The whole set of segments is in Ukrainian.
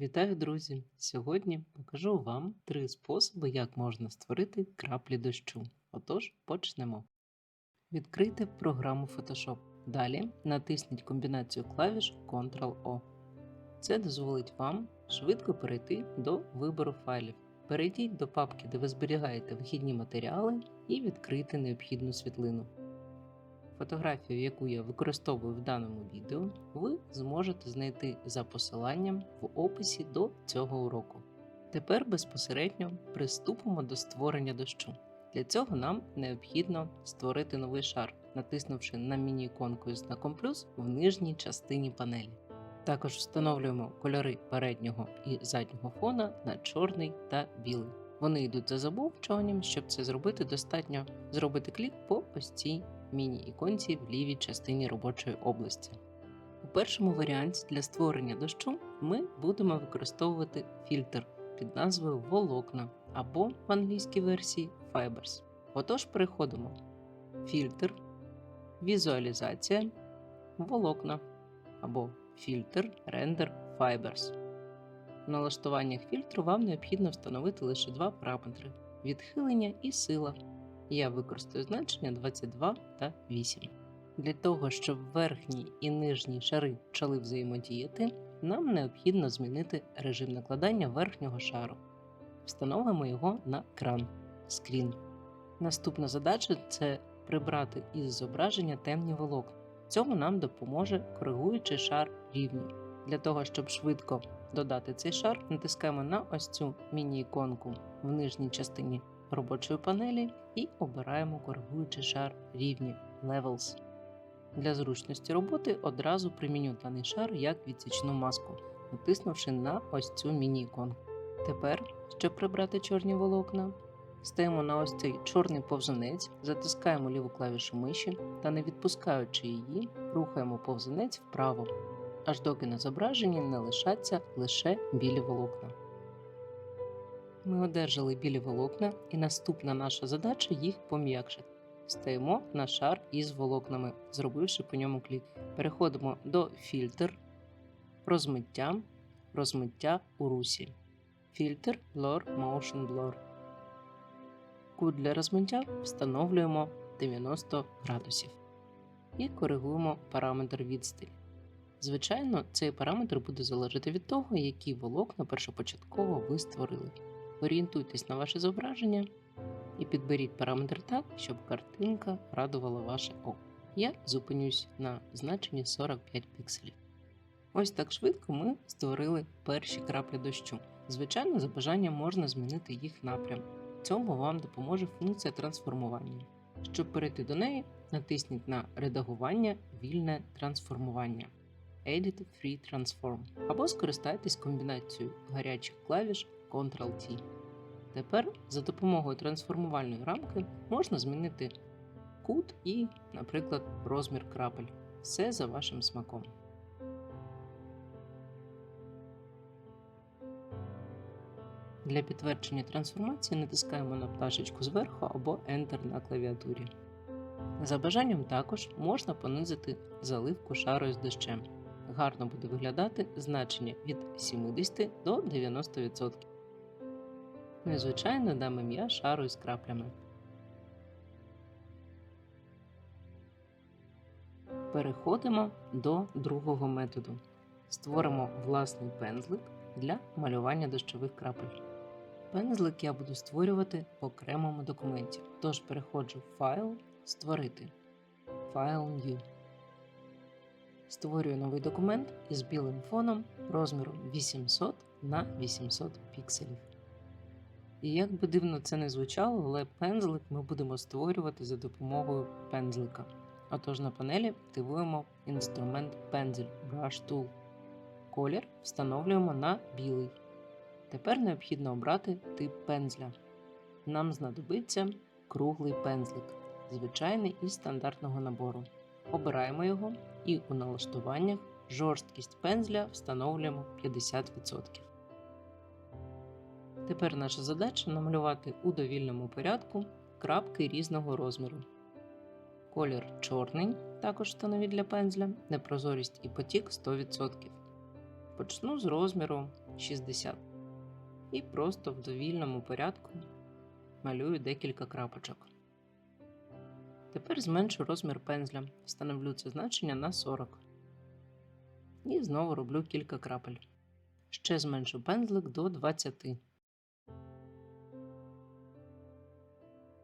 Вітаю, друзі! Сьогодні покажу вам три способи, як можна створити краплі дощу. Отож, почнемо. Відкрийте програму Photoshop. Далі натисніть комбінацію клавіш Ctrl-O. Це дозволить вам швидко перейти до вибору файлів. Перейдіть до папки, де ви зберігаєте вихідні матеріали, і відкрийте необхідну світлину. Фотографію, яку я використовую в даному відео, ви зможете знайти за посиланням в описі до цього уроку. Тепер безпосередньо приступимо до створення дощу. Для цього нам необхідно створити новий шар, натиснувши на міні-іконку із знаком плюс в нижній частині панелі. Також встановлюємо кольори переднього і заднього фона на чорний та білий. Вони йдуть за замовчуванням, щоб це зробити, достатньо зробити клік по ось цій міні-іконці в лівій частині робочої області. У першому варіанті для створення дощу ми будемо використовувати фільтр під назвою волокна або в англійській версії Fibers. Отож, переходимо фільтр, візуалізація, волокна або фільтр Render Fibers. В налаштуваннях фільтру вам необхідно встановити лише два параметри відхилення і сила. Я використаю значення 22 та 8. Для того, щоб верхній і нижній шари почали взаємодіяти, нам необхідно змінити режим накладання верхнього шару. Встановимо його на кран скрін. Наступна задача це прибрати із зображення темні волокна. Цьому нам допоможе коригуючий шар рівні. Для того, щоб швидко додати цей шар, натискаємо на ось цю міні-іконку в нижній частині робочої панелі і обираємо коригуючий шар рівні Levels. Для зручності роботи одразу приміню даний шар як відсічну маску, натиснувши на ось цю міні-іконку. Тепер, щоб прибрати чорні волокна, стаємо на ось цей чорний повзунець, затискаємо ліву клавішу миші та, не відпускаючи її, рухаємо повзунець вправо, аж доки на зображенні не лишаться лише білі волокна. Ми одержали білі волокна, і наступна наша задача їх пом'якшити. Стаємо на шар із волокнами, зробивши по ньому клік. Переходимо до фільтр, розмиття, розмиття у русі. Фільтр Blur Motion Blur. Кут для розмиття встановлюємо 90 градусів і коригуємо параметр відстань. Звичайно, цей параметр буде залежати від того, які волокна першопочатково ви створили. Орієнтуйтесь на ваше зображення і підберіть параметр так, щоб картинка радувала ваше око. Я зупинюсь на значенні 45 пікселів. Ось так швидко ми створили перші краплі дощу. Звичайно, за бажанням можна змінити їх напрям. Цьому вам допоможе функція трансформування. Щоб перейти до неї, натисніть на редагування вільне трансформування Edit Free Transform або скористайтесь комбінацією гарячих клавіш Ctrl-T. Тепер за допомогою трансформувальної рамки можна змінити кут і, наприклад, розмір крапель. Все за вашим смаком. Для підтвердження трансформації натискаємо на пташечку зверху або Enter на клавіатурі. За бажанням також можна понизити заливку шарою з дощем. Гарно буде виглядати значення від 70 до 90%. Ну дам ім'я шару із краплями. Переходимо до другого методу. Створимо власний пензлик для малювання дощових крапель. Пензлик я буду створювати в окремому документі, тож переходжу в файл Створити. Файл New. Створюю новий документ із білим фоном розміром 800 на 800 пікселів. І як би дивно це не звучало, але пензлик ми будемо створювати за допомогою пензлика. Отож на панелі активуємо інструмент пензель Brush Tool. Колір встановлюємо на білий. Тепер необхідно обрати тип пензля. Нам знадобиться круглий пензлик, звичайний із стандартного набору. Обираємо його і у налаштуваннях жорсткість пензля встановлюємо 50%. Тепер наша задача намалювати у довільному порядку крапки різного розміру. Колір чорний, також встановіть для пензля, непрозорість і потік 100%. Почну з розміру 60. І просто в довільному порядку малюю декілька крапочок. Тепер зменшу розмір пензля, встановлю це значення на 40. І знову роблю кілька крапель. Ще зменшу пензлик до 20.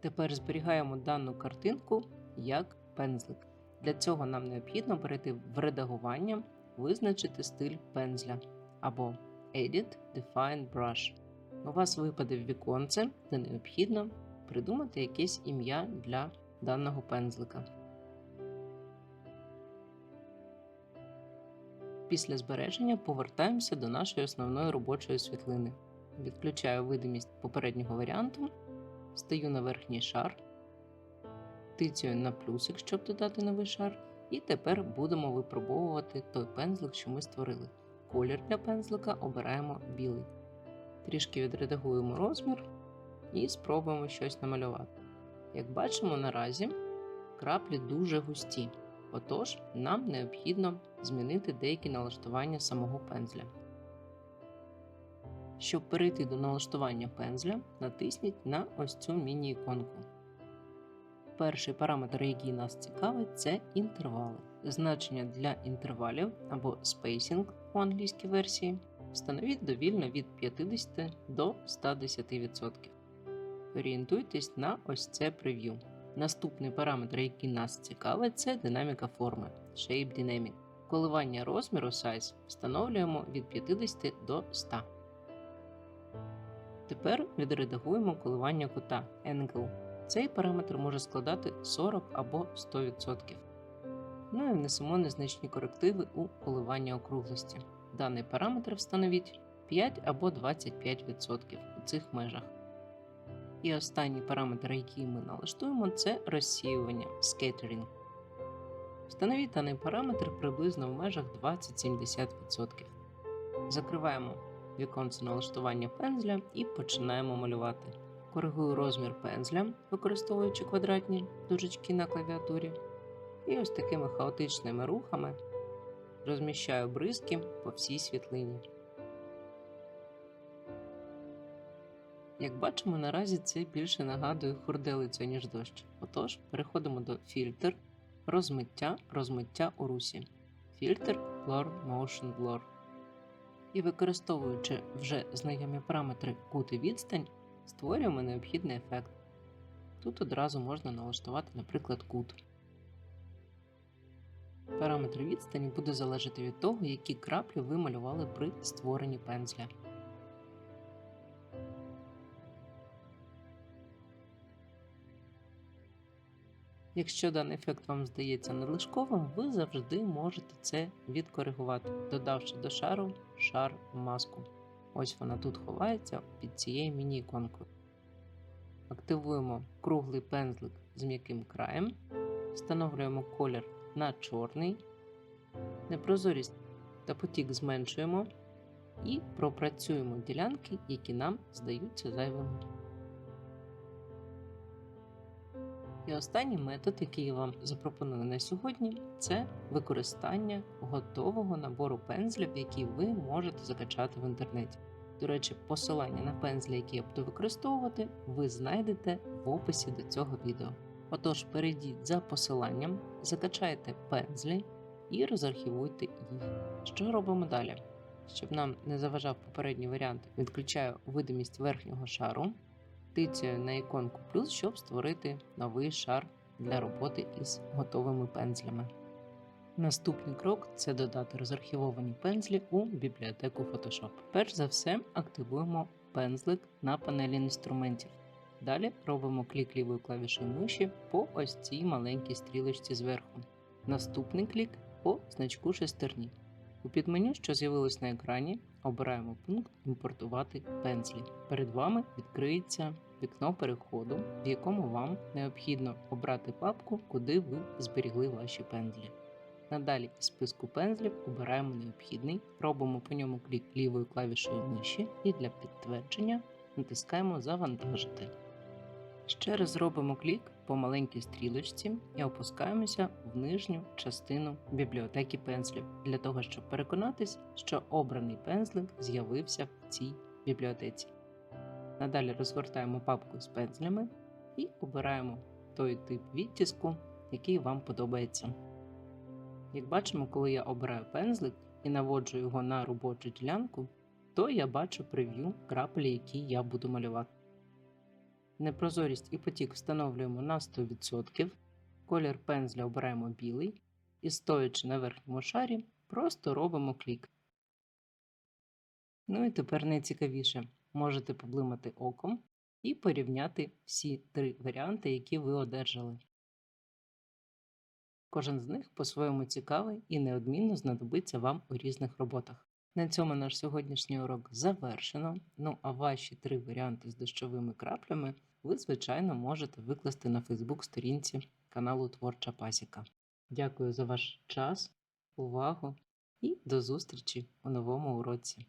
Тепер зберігаємо дану картинку як пензлик. Для цього нам необхідно перейти в редагування, визначити стиль пензля або Edit Define Brush. У вас випаде віконце, де необхідно придумати якесь ім'я для даного пензлика. Після збереження повертаємося до нашої основної робочої світлини. Відключаю видимість попереднього варіанту, стаю на верхній шар, тицюю на плюсик, щоб додати новий шар, і тепер будемо випробовувати той пензлик, що ми створили. Колір для пензлика обираємо білий. Трішки відредагуємо розмір і спробуємо щось намалювати. Як бачимо наразі, краплі дуже густі, отож нам необхідно змінити деякі налаштування самого пензля. Щоб перейти до налаштування пензля, натисніть на ось цю міні-іконку. Перший параметр, який нас цікавить, це інтервали. Значення для інтервалів або spacing у англійській версії встановіть довільно від 50 до 110%. Орієнтуйтесь на ось це прев'ю. Наступний параметр, який нас цікавить, це динаміка форми Shape Dynamic. Коливання розміру size встановлюємо від 50 до 100. Тепер відредагуємо коливання кута Angle. Цей параметр може складати 40 або 100%. Ну і внесемо незначні корективи у коливання округлості. Даний параметр встановіть 5 або 25% у цих межах. І останній параметр, який ми налаштуємо, це розсіювання Scattering. Встановіть даний параметр приблизно в межах 20-70%. Закриваємо віконце налаштування пензля і починаємо малювати. Коригую розмір пензля, використовуючи квадратні дужечки на клавіатурі. І ось такими хаотичними рухами розміщаю бризки по всій світлині. Як бачимо, наразі це більше нагадує хурделицю, ніж дощ. Отож, переходимо до фільтр, розмиття, розмиття у русі. Фільтр Blur Motion Blur. І використовуючи вже знайомі параметри кут і відстань, створюємо необхідний ефект. Тут одразу можна налаштувати, наприклад, кут. Параметр відстані буде залежати від того, які краплі ви малювали при створенні пензля. Якщо даний ефект вам здається надлишковим, ви завжди можете це відкоригувати, додавши до шару шар маску. Ось вона тут ховається під цією міні-іконкою. Активуємо круглий пензлик з м'яким краєм, встановлюємо колір на чорний, непрозорість та потік зменшуємо і пропрацюємо ділянки, які нам здаються зайвими. І останній метод, який я вам запропоную на сьогодні, це використання готового набору пензлів, який ви можете закачати в інтернеті. До речі, посилання на пензлі, які я буду використовувати, ви знайдете в описі до цього відео. Отож, перейдіть за посиланням, закачайте пензлі і розархівуйте їх. Що робимо далі? Щоб нам не заважав попередній варіант, відключаю видимість верхнього шару, тицяю на іконку плюс, щоб створити новий шар для роботи із готовими пензлями. Наступний крок це додати розархівовані пензлі у бібліотеку Photoshop. Перш за все, активуємо пензлик на панелі інструментів. Далі робимо клік лівою клавішою миші по ось цій маленькій стрілочці зверху. Наступний клік по значку шестерні. У підменю, що з'явилось на екрані, обираємо пункт Імпортувати пензлі. Перед вами відкриється вікно переходу, в якому вам необхідно обрати папку, куди ви зберігли ваші пензлі. Надалі із списку пензлів обираємо необхідний, робимо по ньому клік лівою клавішою миші і для підтвердження натискаємо Завантажити. Ще раз робимо клік по маленькій стрілочці і опускаємося в нижню частину бібліотеки пензлів для того, щоб переконатись, що обраний пензлик з'явився в цій бібліотеці. Надалі розгортаємо папку з пензлями і обираємо той тип відтиску, який вам подобається. Як бачимо, коли я обираю пензлик і наводжу його на робочу ділянку, то я бачу прев'ю краплі, які я буду малювати. Непрозорість і потік встановлюємо на 100%, колір пензля обираємо білий і стоячи на верхньому шарі, просто робимо клік. Ну і тепер найцікавіше, можете поблимати оком і порівняти всі три варіанти, які ви одержали. Кожен з них по-своєму цікавий і неодмінно знадобиться вам у різних роботах. На цьому наш сьогоднішній урок завершено. Ну а ваші три варіанти з дощовими краплями ви, звичайно, можете викласти на Фейсбук сторінці каналу Творча Пасіка. Дякую за ваш час, увагу і до зустрічі у новому уроці.